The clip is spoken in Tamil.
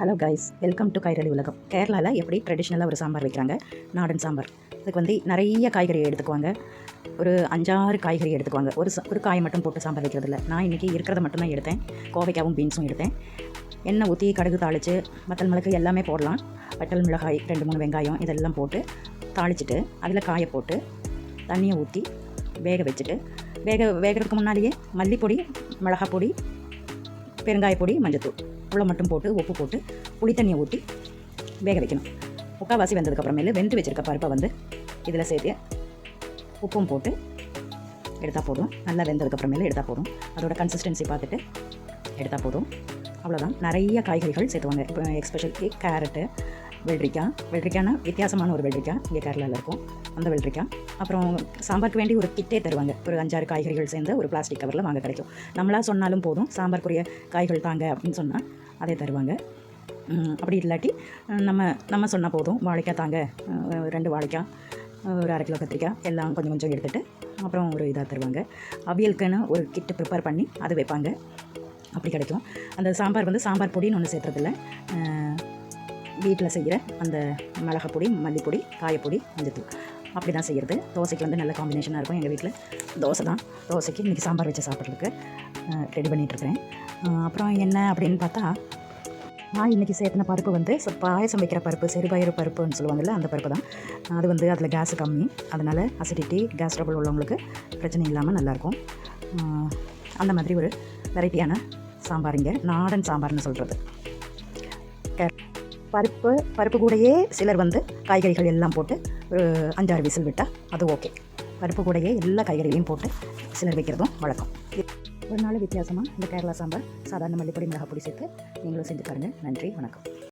Hello guys welcome to Kairali உலகம் கேரளாவில் எப்படி ட்ரெடிஷ்னலாக ஒரு சாம்பார் வைக்கிறாங்க? நாடன் சாம்பார். அதுக்கு வந்து நிறைய காய்கறி எடுத்துக்குவாங்க. ஒரு அஞ்சாறு காய்கறி எடுத்துக்குவாங்க. ஒரு ச- ஒரு காய் மட்டும் போட்டு சாம்பார் வைக்கிறது இல்லை நான் இன்றைக்கி இருக்கிறத மட்டும்தான் எடுத்தேன். கோவைக்காவும் பீன்ஸும் எடுத்தேன். எண்ணெய் ஊற்றி கடுகு தாளித்து வத்தல் மிளகு எல்லாமே போடலாம். வத்தல் மிளகாய் ரெண்டு மூணு வெங்காயம் இதெல்லாம் போட்டு தாளிச்சிட்டு அதில் காயை போட்டு தண்ணியை ஊற்றி வேக வச்சுட்டு வேக வேகிறதுக்கு முன்னாடியே மல்லிப்பொடி மிளகாப்பொடி பெருங்காயப்பொடி மஞ்சத்தூள். இவ்வளோ மட்டும் போட்டு உப்பு போட்டு புளி தண்ணியை ஊற்றி வேக வைக்கணும். முக்கால்வாசி வெந்ததுக்கப்புறமேலு வெந்து வச்சிருக்க பருப்பை வந்து இதில் சேர்த்து உப்பும் போட்டு எடுத்தால் போதும். நல்லா வெந்ததுக்கப்புறமேலு எடுத்தால் போதும். அதோட கன்சிஸ்டன்சி பார்த்துட்டு எடுத்தால் போதும். அவ்வளோதான் நிறைய காய்கறிகள் சேர்த்துவாங்க. இப்போ எக்ஸ்பெஷலி கேரட்டு வெள்ளரிக்காய் வெள்ளரிக்காய்னா வித்தியாசமான ஒரு வெள்ளரிக்காய் இங்கே கேரளாவில் இருக்கும். அந்த வெள்ளரிக்காய் அப்புறம் சாம்பாருக்கு வேண்டி ஒரு கிட்டே தருவாங்க. ஒரு அஞ்சாறு காய்கறிகள் சேர்ந்து ஒரு பிளாஸ்டிக் கவரில் வாங்க கிடைக்கும். நம்மளாக சொன்னாலும் போதும். சாம்பாருக்குரிய காய்கள் தாங்க அப்படின்னு சொன்னால் அதே தருவாங்க. அப்படி இல்லாட்டி நம்ம நம்ம சொன்னால் போதும். வாழைக்காய் தாங்க. ரெண்டு வாழைக்காய் ஒரு அரை கிலோ கத்திரிக்காய் எல்லாம் கொஞ்சம் கொஞ்சம் எடுத்துகிட்டு அப்புறம் ஒரு இதாக தருவாங்க. அவியலுக்குன்னு ஒரு கிட்டு ப்ரிப்பேர் பண்ணி அது வைப்பாங்க. அப்படி கிடைக்கும். அந்த சாம்பார் வந்து சாம்பார் பொடின்னு ஒன்று சேர்த்துறதில்ல. வீட்டில் செய்கிற அந்த மிளகாப்பொடி மல்லிப்பொடி காயப்பொடி மஞ்சத்தூள். அப்படி தான் செய்கிறது. தோசைக்கு வந்து நல்ல காம்பினேஷனாக இருக்கும் எங்கள் வீட்டில். தோசை தான். தோசைக்கு இன்றைக்கி சாம்பார் வச்சு சாப்பிட்றதுக்கு ரெடி பண்ணிகிட்ருக்கிறேன் அப்புறம் என்ன அப்படின்னு பார்த்தா நான் இன்றைக்கி சேர்த்துன பருப்பு வந்து ச- பாயசம் வைக்கிற பருப்பு சிறுபயிறு பருப்புன்னு சொல்லுவாங்கல்ல அந்த பருப்பு தான். அது வந்து அதில் கேஸ் கம்மி. அதனால் அசிடிட்டி கேஸ் ட்ரபிள் உள்ளவங்களுக்கு பிரச்சனை இல்லாமல் நல்லாயிருக்கும். அந்த மாதிரி ஒரு வெரைட்டியான சாம்பார் இங்கே நாடன் சாம்பார்னு சொல்கிறது பருப்பு பருப்பு கூடையே சிலர் வந்து காய்கறிகள் எல்லாம் போட்டு ஒரு அஞ்சாறு விசில் விட்டால் அது ஓகே பருப்பு கூடையே எல்லா காய்கறிகளையும் போட்டு சிலர் வைக்கிறதும் வழக்கம். ஒரு நாள் வித்தியாசமாக இந்த கேரளா சாம்பார் சாதாரண மல்லிப்பொடி மிளகாப்பொடி சேர்த்து நீங்களும் செஞ்சு பாருங்கள் நன்றி வணக்கம்.